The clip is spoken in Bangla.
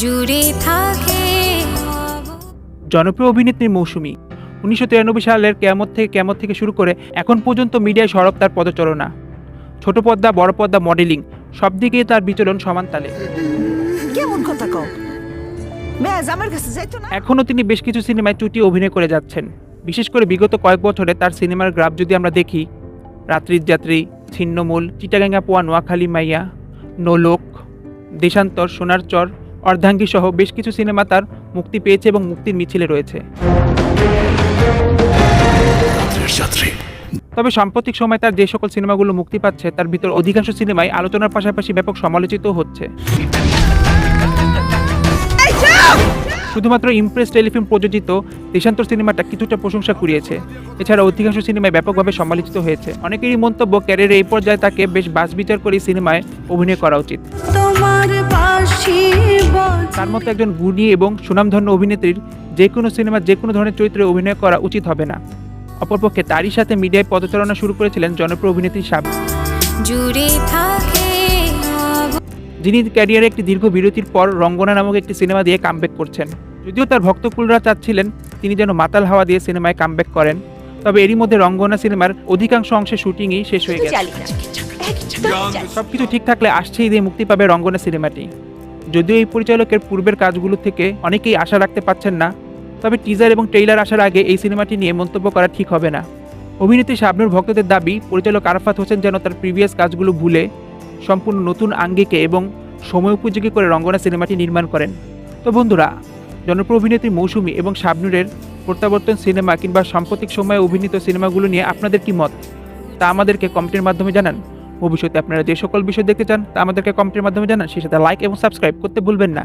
জুড়ে থাকে জনপ্রিয় অভিনেত্রী মৌসুমী। উনিশশো তিরানব্বই সালের কেয়ামত থেকে কেয়ামত থেকে শুরু করে এখন পর্যন্ত মিডিয়ায় সরব তার পদচারণা। ছোট পর্দা বড় পর্দা মডেলিং সব দিকেই তার বিচরণ সমান তালে। কেমন কথা কও? আমার কাছে এখনও তিনি বেশ কিছু সিনেমায় চুটি অভিনয় করে যাচ্ছেন। বিশেষ করে বিগত কয়েক বছরে তার সিনেমার গ্রাফ যদি আমরা দেখি রাত্রির যাত্রী ছিন্নমূল চিটাগাঙ্গা পোয়া নোয়াখালী মাইয়া নোলোক দেশান্তর সোনার চর অর্ধাঙ্গী সহ বেশ কিছু সিনেমা তার মুক্তি পেয়েছে এবং মুক্তির মিছিলে রয়েছে। তবে সাম্প্রতিক সময় তার যে সকল সিনেমাগুলো মুক্তি পাচ্ছে তার ভিতর অধিকাংশ সিনেমাই আলোচনার পাশাপাশি ব্যাপক সমালোচিত হচ্ছে। শুধুমাত্র ইমপ্রেস টেলিফিল্ম প্রযোজিত দেশান্তর সিনেমাটা কিছুটা প্রশংসা কুড়িয়েছে। এছাড়া অধিকাংশ সিনেমায় ব্যাপকভাবে সমালোচিত হয়েছে। অনেকেরই মন্তব্য ক্যারিয়ারে এই পর্যায়ে তাকে বেশ বাস বিচার করে সিনেমায় অভিনয় করা উচিত। তার মতো একজন গুণী এবং সুনামধন্য অভিনেত্রীর যে কোনো সিনেমা যে কোনো ধরনের চরিত্রে অভিনয় করা উচিত হবে না। অপরপক্ষে তারই সাথে মিডিয়ায় পদচারণা শুরু করেছিলেন জনপ্রিয় অভিনেত্রী সাব যিনি ক্যারিয়ারে একটি দীর্ঘ বিরতির পর রঙ্গনা নামক একটি সিনেমা দিয়ে কামব্যাক করছেন। যদিও তার ভক্তকুলরা চাচ্ছিলেন তিনি যেন মাতাল হাওয়া দিয়ে সিনেমায় কামব্যাক করেন। তবে এরই মধ্যে রঙ্গনা সিনেমার অধিকাংশ অংশে শুটিংই শেষ হয়ে গেছে। সবকিছু ঠিক থাকলে আসছেই দিয়ে মুক্তি পাবে রঙ্গনা সিনেমাটি। যদিও এই পরিচালকের পূর্বের কাজগুলো থেকে অনেকেই আশা রাখতে পারছেন না তবে টিজার এবং ট্রেইলার আসার আগে এই সিনেমাটি নিয়ে মন্তব্য করা ঠিক হবে না। অভিনেত্রী শাবনুর ভক্তদের দাবি পরিচালক আরাফাত হোসেন যেন তার প্রিভিয়াস কাজগুলো ভুলে সম্পূর্ণ নতুন আঙ্গিকে এবং সময় উপযোগী করে রঙ্গনা সিনেমাটি নির্মাণ করেন। তো বন্ধুরা জনপ্রিয় অভিনেত্রী মৌসুমী এবং শাবনুরের প্রত্যাবর্তন সিনেমা কিংবা সাম্প্রতিক সময়ে অভিনীত সিনেমাগুলো নিয়ে আপনাদের কি মত? তা আমাদেরকে কমেন্টের মাধ্যমে জানান। ভবিষ্যতে আপনারা যে সকল বিষয় দেখতে চান তা আমাদেরকে কমেন্টের মাধ্যমে জানান। সেই সাথে লাইক এবং সাবস্ক্রাইব করতে ভুলবেন না।